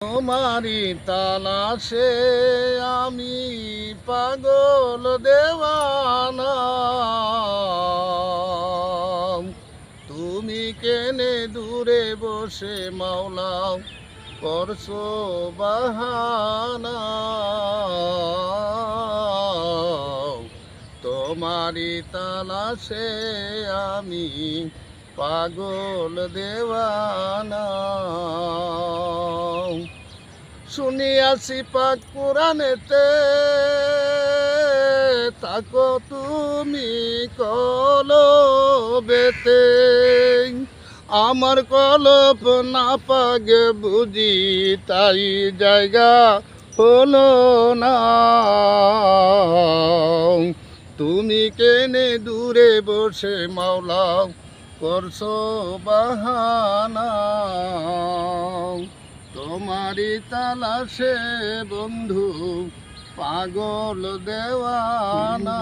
তোমারি তালাশে আমি পাগল দেওয়ানা। তুমি কেনে দূরে বসে মাওলা করছ বাহানা। তোমারি তালাশে আমি পাগল দেওয়ানা। শুনিয়াছি পাক কোরআনেতে। তাকো তুমি কলবেতে। আমার কলপ না পাগে বুঝি তাই জায়গা হলো না। তুমি কেনে দূরে বসে মাওলা করছ বাহানা। তোমারি তালাশে বন্ধু পাগল দেওয়ানা।